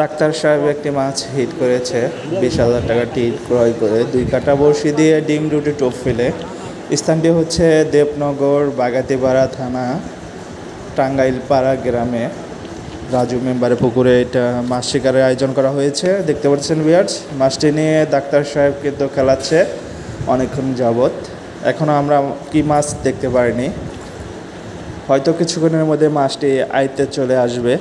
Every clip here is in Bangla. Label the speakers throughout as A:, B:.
A: ডাক্তার সাহেব একটি মাছ হিট করেছে, বিশ হাজার টাকা টিট ক্রয় করে। দুই কাটা বড়শি দিয়ে ডিম রুটি টোপ ফেলে। স্থানটি হচ্ছে দেবনগর, বাগাতিপাড়া থানা, টাঙ্গাইলপাড়া গ্রামে। রাজু মেম্বারের পুকুরে এটা মাছ শিকারের আয়োজন করা হয়েছে। দেখতে পাচ্ছেন বিয়ার্স মাছটি নিয়ে ডাক্তার সাহেব কিন্তু খেলাচ্ছে অনেকক্ষণ যাবৎ। এখনও আমরা কি মাছ দেখতে পারিনি। হয়তো কিছুক্ষণের মধ্যে মাছটি আয়ত্তে চলে আসবে।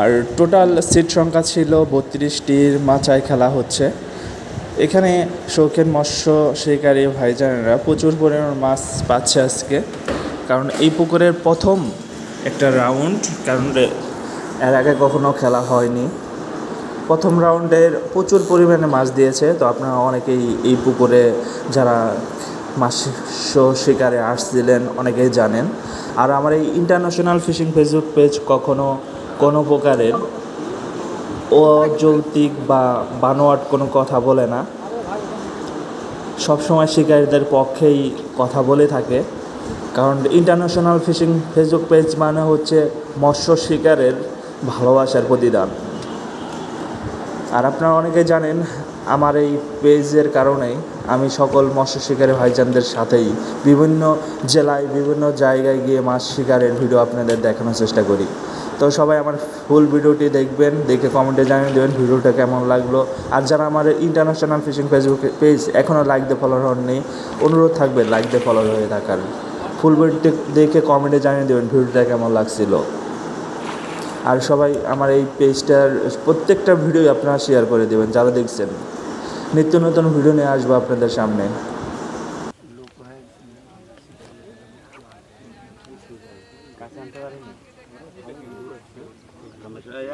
A: আর টোটাল সিট সংখ্যা ছিল বত্রিশটির মাচায় খেলা হচ্ছে। এখানে শৌখিন মৎস্য শিকারী ভাইজানেরা প্রচুর পরিমাণ মাছ পাচ্ছে আজকে। কারণ এই পুকুরের প্রথম একটা রাউন্ড কারণ এর আগে কখনো খেলা হয়নি। প্রথম রাউন্ডের প্রচুর পরিমাণে মাছ দিয়েছে, তো আপনারা অনেকেই এই পুকুরে যারা মাছ শিকারে আসছিলেন অনেকেই জানেন। আর আমার এই ইন্টারন্যাশনাল ফিশিং ফেসবুক পেজ কখনো কোনো প্রকারের অযৌক্তিক বা বানোয়াট কোনো কথা বলে না। সবসময় শিকারীদের পক্ষেই কথা বলে থাকে। কারণ ইন্টারন্যাশনাল ফিশিং ফেসবুক পেজ মানে হচ্ছে মৎস্য শিকারের ভালোবাসার প্রতিদান। আর আপনারা অনেকে জানেন, আমার এই পেজের কারণেই আমি সকল মৎস্য শিকারী ভাইজানদের সাথেই বিভিন্ন জেলায়, বিভিন্ন জায়গায় গিয়ে মাছ শিকারের ভিডিও আপনাদের দেখানোর চেষ্টা করি। তো সবাই আমার ফুল ভিডিওটি দেখবেন, দেখে কমেন্টে জানিয়ে দেবেন ভিডিওটা কেমন লাগল। আর যারা আমার ইন্টারন্যাশনাল ফিশিং ফেসবুক পেজ এখনও লাইক দিয়ে ফলোয়ার হননি, অনুরোধ থাকবে লাইক দিয়ে ফলোয়ার হয়ে থাকার। ফুল ভিডিওটি দেখে কমেন্টে জানিয়ে দেবেন ভিডিওটা কেমন লাগছিল। আর সবাই আমার এই পেজটার প্রত্যেকটা ভিডিও আপনারা শেয়ার করে দেবেন, যারা দেখছেন। নিত্য নতুন ভিডিও নিয়ে আসব আপনাদের সামনে।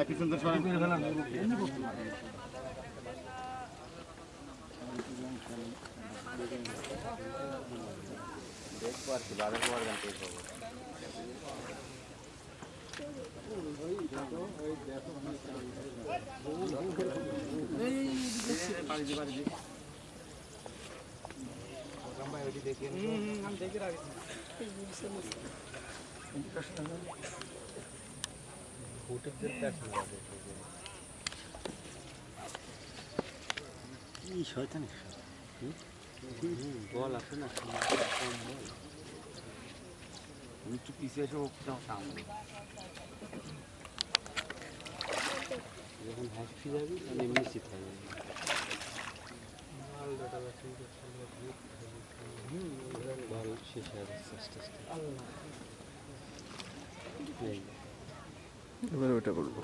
B: একই সুন্দর সবাই দেখব আর কি বারো পর গান পেয়ে পাবো
C: দেখে রাখছি।
B: এই বল আসে না। আমি একটু পিছিয়ে এসে সামনে যখন হাসি যাবি তখন এমনি শীত হবে বল শেষ হয়ে যাচ্ছে আস্তে আস্তে।
A: এবার ওটা করব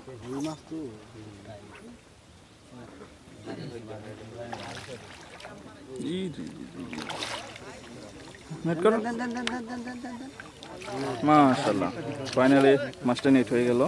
A: মাশাল্লাহ ফাইনালি মাছটা নেট হয়ে গেল।